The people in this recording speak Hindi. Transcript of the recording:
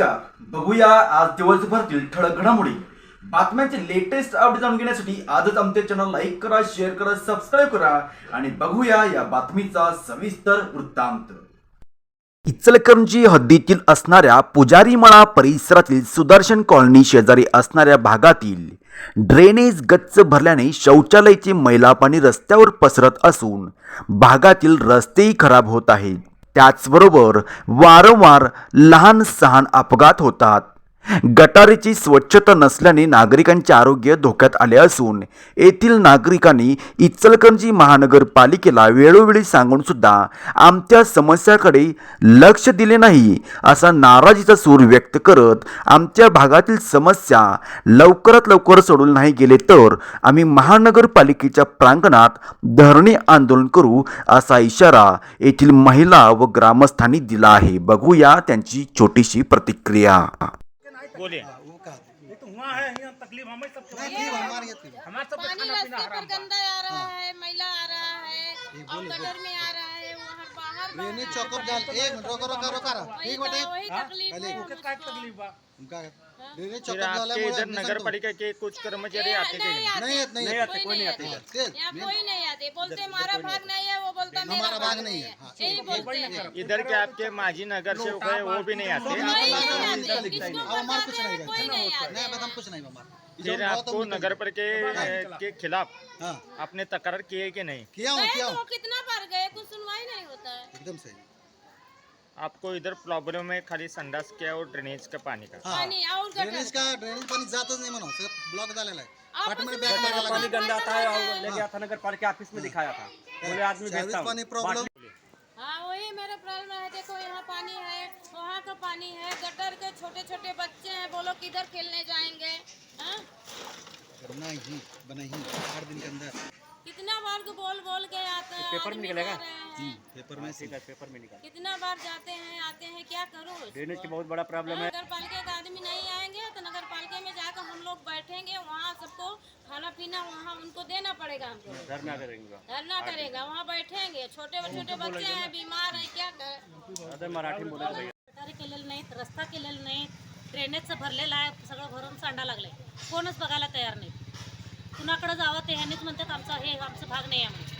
बघूया आज दिवसभरातील ठळक घडामोडी. बातम्यांचे लेटेस्ट अपडेट जाणून घेण्यासाठी आजच आमच्या चॅनल लाईक करा शेअर करा सबस्क्राईब करा आणि बघूया या बातमीचा सविस्तर वृत्तांत. इचलकरंजी हद्दीतील असणाऱ्या पुजारीमळा परिसरातील सुदर्शन कॉलनी शेजारी असणाऱ्या भागातील ड्रेनेज गच्च भरल्याने शौचालयाचे मैला पाणी रस्त्यावर पसरत असून भागातील रस्तेही खराब होत आहेत. त्याचबरोबर वारंवार लहान सहान अपघात होतात. गटारीची स्वच्छता नसल्याने नागरिकांचे आरोग्य धोक्यात आले असून येथील नागरिकांनी इचलकरंजी महानगरपालिकेला वेळोवेळी सांगून सुद्धा आमच्या समस्याकडे लक्ष दिले नाही असा नाराजीचा सूर व्यक्त करत आमच्या भागातील समस्या लवकरात लवकर सोडून नाही गेले तर आम्ही महानगरपालिकेच्या प्रांगणात धरणे आंदोलन करू असा इशारा येथील महिला व ग्रामस्थांनी दिला आहे. बघूया त्यांची छोटीशी प्रतिक्रिया. बोलिए। वो कहा ये तो हुआ है यहाँ तकलीफ़ हमें सब तकलीफ़ हमारी हमारे ये सब पानी खाना पीना रास्ते पर गंदा आ रहा है। मैला आ रहा है और गटर में आ रहा है रेने चौकअप डाल एक मिनट रोको रोको वही ठीक तो- बेटे? वही तकलीफ़ पहले है उनके काय तकलीफ़ बा उनका रेने फिर चौकअप डाला आपके इधर नगर पालिका के कुछ कर्मचारी आते नहीं थे नहीं आते नहीं नहीं आते। कोई नहीं आते। इधर कोई नहीं आते बोलते हमारा भाग नहीं है वो बोलता मेरा हमारा भाग नहीं है। हाँ, यही बोलते हैं। इधर के आपके माजी नगर सेवक है वो भी नहीं आते। कोई नहीं आते ही। हमारे कुछ नहीं हैं नहीं हम कुछ नहीं हमारा फिर आपको नगर पालिका के के खिलाफ हाँ। आपने तकरार किए कि नहीं? किया हूँ किया तो हूँ। कितना गए कुछ सुनवाई नहीं होता है। एकदम सही। आपको इधर प्रॉब्लम है खाली संडास का और ड्रेनेज का पानी का। हाँ। पानी और ड्रेनेज का ड्रेनेज पानी जातच नाही म्हणा सगळं ब्लॉक झालेला आहे पाठीमध्ये उसमें बॅग पानी गंदा आता है। और ले गया था नगर पालिका ऑफ़िस में दिखाया था। बोले आदमी भेजता हूँ। पानी प्रॉब्लम हाँ वही मेरा प्रॉब्लम है। देखो यहाँ पानी है वहाँ का पानी है। गटर के छोटे छोटे बच्चे हैं बोलो किधर खेलने जाएँगे? हाँ? करना ही बना ही। आठ दिन के अंदर। कितना बार को बोल बोल के आते हैं पेपर में निकलेगा? हैं। पेपर में ठीक है पेपर में निकाल। कितना बार जाते हैं आते हैं क्या करूँ ड्रेनेज की बहुत बड़ा प्रॉब्लम है। नगर पालिका के आदमी नहीं आएँगे तो नगर पालिका में जाकर हम लोग बैठेंगे वहाँ सबको खाना पीना वहाँ उनको देना पड़ेगा हमको। धरना करेंगे। धरना करेगा वहाँ बैठेंगे। छोटे छोटे बच्चे हैं बीमार है क्या करें? मराठी भैया। गटारी केलेलं नाहीत रस्ता केलेला नाही ड्रेनेजचं भरलेलं आहे सगळं भरून सांडा लागलंय कोणच बघायला तयार नाही? कुणाकडे जावं ते ह्यानेच म्हणतात आमचा हे आमचा भाग नाही आहे म्हणून.